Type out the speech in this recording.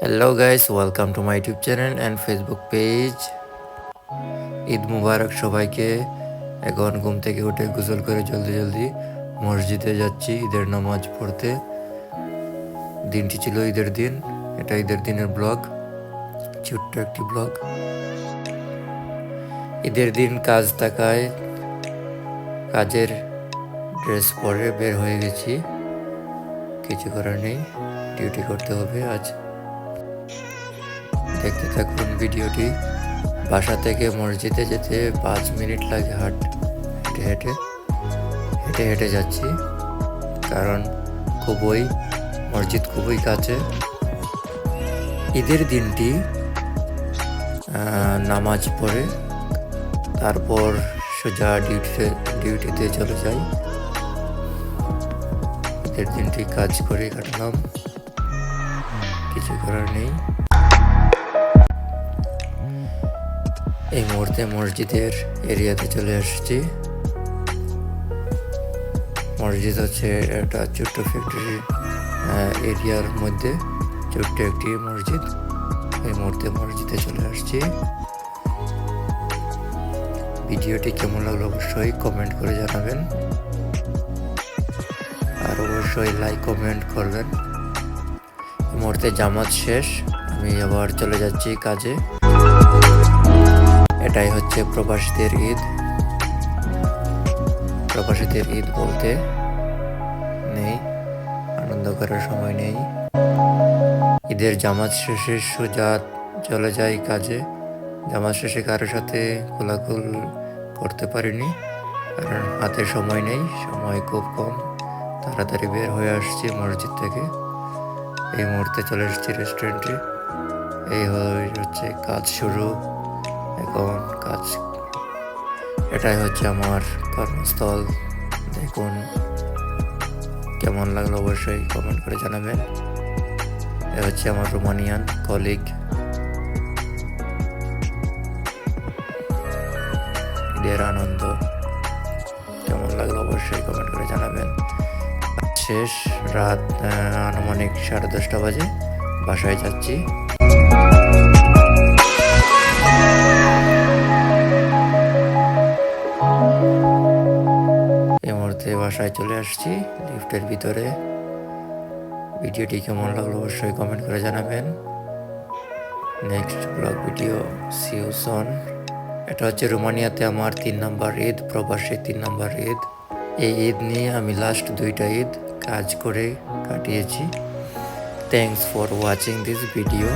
Hello guys welcome to my YouTube channel and Facebook page Eid Mubarak সবাইকে। এখন ঘুম থেকে উঠে গোসল করে জলদি জলদি মসজিদে যাচ্ছি ঈদের নামাজ পড়তে। দিনটি ছিল ঈদের দিন, এটা ঈদের দিনের ব্লগ, ছোট্ট একটি ব্লগ। ঈদের দিন কাজ থাকায় কাজের ড্রেস পরে বের হয়ে গেছি। কিছু করার নেই ডিউটি করতে হবে আজ। দেখতে থাকুন ভিডিওটি। বাসা থেকে মসজিদে যেতে পাঁচ মিনিট লাগে হাট হেঁটে হেঁটে। হেঁটে হেঁটে যাচ্ছি, কারণ খুবই মসজিদ খুবই কাছে। ঈদের দিনটি নামাজ পড়ে, তারপর সোজা ডিউটিতে ডিউটিতে চলে যাই। ঈদের দিনটি কাজ করে কাটলাম। কিছু করার নেই। এই মুহূর্তে মসজিদের এরিয়াতে চলে আসছি। মসজিদ হচ্ছে একটা ছোট্ট ফ্যাক্টরি এরিয়ার মধ্যে ছোট্ট একটি মসজিদ। এই মুহূর্তে মসজিদে চলে আসছি। ভিডিওটি কেমন লাগল অবশ্যই কমেন্ট করে জানাবেন। আর অবশ্যই লাইক কমেন্ট করবেন। এই মুহূর্তে জামাত শেষ। আমি আবার চলে যাচ্ছি কাজে। এটাই হচ্ছে প্রবাসীদের ঈদ। প্রবাসীদের ঈদ বলতে নেই, আনন্দ করার সময় নেই। ঈদের জামাত শেষে সুজাত চলে যায় কাজে। জামাত শেষে কারোর সাথে কোলাকুল করতে পারিনি, কারণ হাতে সময় নেই, সময় খুব কম। তাড়াতাড়ি বের হয়ে আসছি মসজিদ থেকে। এই মুহূর্তে চলে এসেছি রেস্টুরেন্টে এই হচ্ছে কাজ শুরু। এখন কাজ এটাই হচ্ছে আমার কর্মস্থল। দেখুন, কেমন লাগল অবশ্যই কমেন্ট করে জানাবেন। এ হচ্ছে আমার রোমানিয়ান কলিগ ঈদের আনন্দ, কেমন লাগল অবশ্যই কমেন্ট করে জানাবেন। শেষ রাত আনুমানিক সাড়ে দশটা বাজে। বাসায় যাচ্ছি। মুহূর্তে বাসায় চলে আসছি। লিফটের ভিতরে। ভিডিওটি কেমন লাগল অবশ্যই কমেন্ট করে জানাবেন। Next blog video see you soon এটা হচ্ছে রোমানিয়াতে আমার তিন নাম্বার ঈদ, প্রবাসী তিন নাম্বার ঈদ। এই ঈদ নিয়ে আমি লাস্ট দুইটা ঈদ কাজ করে কাটিয়েছি। Thanks for watching this video